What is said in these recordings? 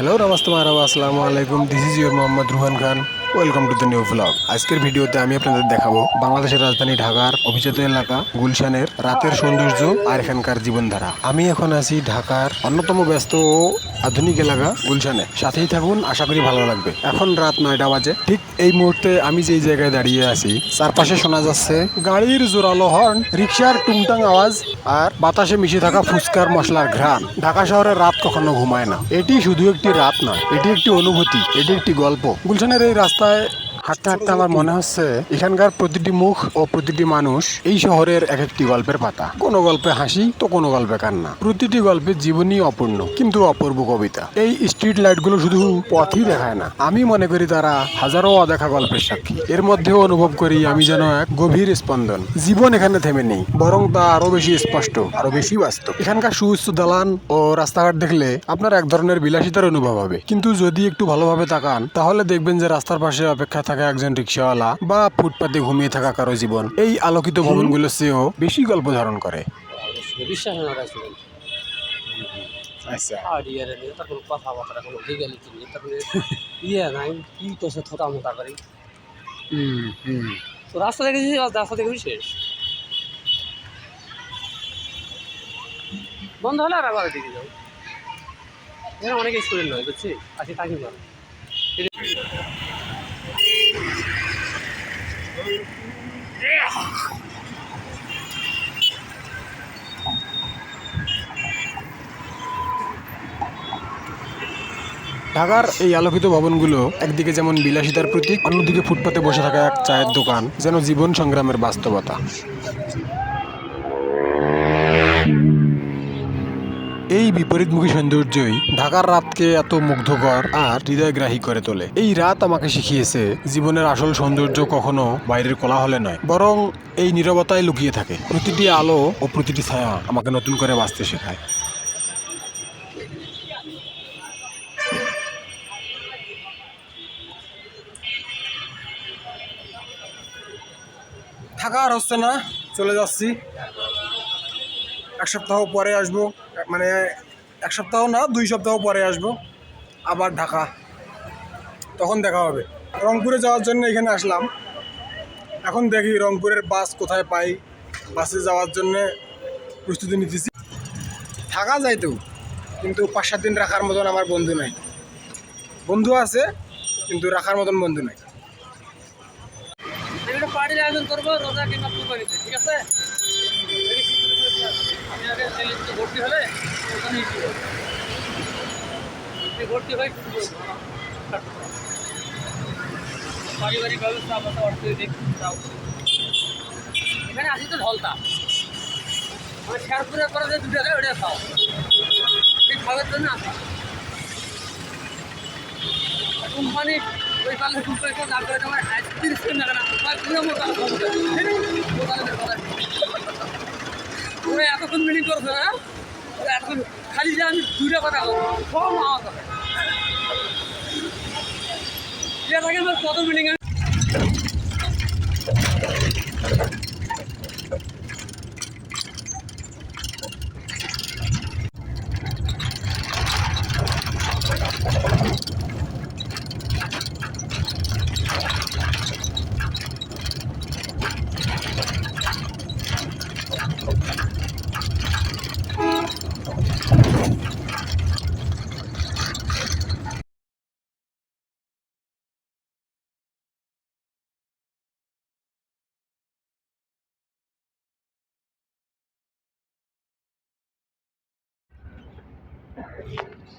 Hello namaste মারাবা আসসালামু আলাইকুম this is your Mohammad Ruhan Khan welcome to the new blog আজকের ভিডিওতে আমি আপনাদের দেখাবো বাংলাদেশের রাজধানী ঢাকার অভিজাত এলাকা গুলশানের রাতের সৌন্দর্য আর এখানকার জীবনধারা আমি এখন আছি ঢাকার অন্যতম ব্যস্ত ও আধুনিক এলাকা গুলশানে। সাথেই থাকুন আশা করি ভালো লাগবে। এখন রাত নয়টা বাজে। ঠিক এই মুহূর্তে আমি যেই জায়গায় দাঁড়িয়ে আছি চারপাশে শোনা যাচ্ছে গাড়ির জোরালো হর্ন রিক্সার টুংটাং আওয়াজ আর বাতাসে মিশে থাকা ফুচকার মশলার ঘ্রাণ। ঢাকা শহরের রাত কখনো ঘুমায় না। এটি শুধু একটি রাত নয় এটি একটি অনুভূতি এটি একটি গল্প। গুলশানের এই রাস্তায় হাঁটতে হাঁটতে আমার মনে হচ্ছে, এখানকার প্রতিটি মুখ ও প্রতিটি মানুষ এই শহরের এক একটি গল্পের পাতা। গল্পে হাসি, তো কোনো গল্পে কান্না। প্রতিটি জীবনই অপূর্ণ, কিন্তু অপূর্ব কবিতা। এই স্ট্রিট লাইটগুলো শুধু পথই দেখায় না। আমি মনে করি তারা হাজারো অদেখা গল্পের সাক্ষী। এর মধ্যেও অনুভব করি আমি যেন এক গভীর স্পন্দন। জীবন এখানে থেমে নেই, বরং তা আরও বেশি স্পষ্ট, আরও বেশি বাস্তব। এখানকার সুউচ্চ দালান ও রাস্তাঘাট দেখলে আপনার এক ধরনের বিলাসিতার অনুভব হবে। কিন্তু যদি একটু ভালোভাবে তাকান, তাহলে দেখবেন যে রাস্তার পাশে অপেক্ষা থাকা একজন রিক্সাওয়ালা বা ফুটপাতে ঘুমিয়ে থাকা কারও জীবন। এই আলোকিত ভবনগুলোর চেয়েও বেশি গল্প ধারণ করে। আচ্ছা। ইয়ে কোনো কথাবার্তা ইয়ে নাই কি থোটা মোটা করে। তো রাস্তা দেখেছি রাস্তা শেষ। বন্ধ হলে আর আবার দিকে যাও। এখানে অনেক স্টুডেন্ট নয় বুঝছি আজকে তাকে না ঢাকার এই আলোকিত ভবনগুলো একদিকে যেমন বিলাসিতার প্রতীক, অন্যদিকে ফুটপাতে বসে থাকা এক চায়ের দোকান, যেন জীবন সংগ্রামের বাস্তবতা। এই বিপরীতমুখী সৌন্দর্যই ঢাকার রাতকে এত মুগ্ধকর আর হৃদয়গ্রাহী করে তোলে। এই রাত আমাকে শিখিয়েছে, জীবনের আসল সৌন্দর্য কখনো বাইরের কোলাহলে নয়, বরং এই নীরবতায় লুকিয়ে থাকে। প্রতিটি আলো ও প্রতিটি ছায়া আমাকে নতুন করে বাঁচতে শেখায়। থাকা আর হচ্ছে না, চলে যাচ্ছি। এক সপ্তাহ পরে আসব মানে এক সপ্তাহ না, দুই সপ্তাহ পরে আসব, আবার ঢাকা। তখন দেখা হবে। রংপুরে যাওয়ার জন্য এখানে আসলাম। এখন দেখি রংপুরের বাস কোথায় পাই। বাসে যাওয়ার জন্য প্রস্তুতি নিতেছি। থাকা যাইতেও কিন্তু পাঁচ সাত দিন রাখার মতন আমার বন্ধু নাই। বন্ধু আছে, কিন্তু রাখার মতন বন্ধু নাই। একটা পার্টির আয়োজন করব রোজা কিংবা কুরবানিতে ঠিক আছে? আমি আগে ভর্তি হলে ওখানে ভর্তি হয়। পারিবারিক ব্যবস্থা আপাতত অর্থনৈতিক। এখানে আসি তো ঢলতা মানে শেরপুরের পরে যে দুটো দেয় ওটা খাও। এই খাওয়ার জন্য আসা। কোম্পানি ওই কোম্পানি না করে তোমার তিরিশ টাকা না ওরা এতক্ষণ মিটিং করছ না এতক্ষণ খালি যে আমি দুইটা কথা বলব সব আমার কথা ইয়ে থাকে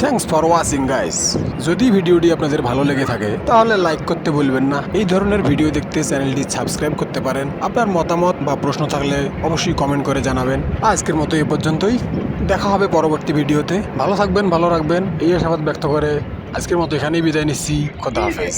থ্যাংকস ফর ওয়াচিং গাইস যদি ভিডিওটি আপনাদের ভালো লেগে থাকে, তাহলে লাইক করতে ভুলবেন না। এই ধরনের ভিডিও দেখতে চ্যানেলটি সাবস্ক্রাইব করতে পারেন। আপনার মতামত বা প্রশ্ন থাকলে অবশ্যই কমেন্ট করে জানাবেন। আজকের মতো এ পর্যন্তই। দেখা হবে পরবর্তী ভিডিওতে। ভালো থাকবেন, ভালো রাখবেন। এই আশাবাদ ব্যক্ত করে আজকের মতো এখানেই বিদায় নিচ্ছি। খোদা হাফেজ।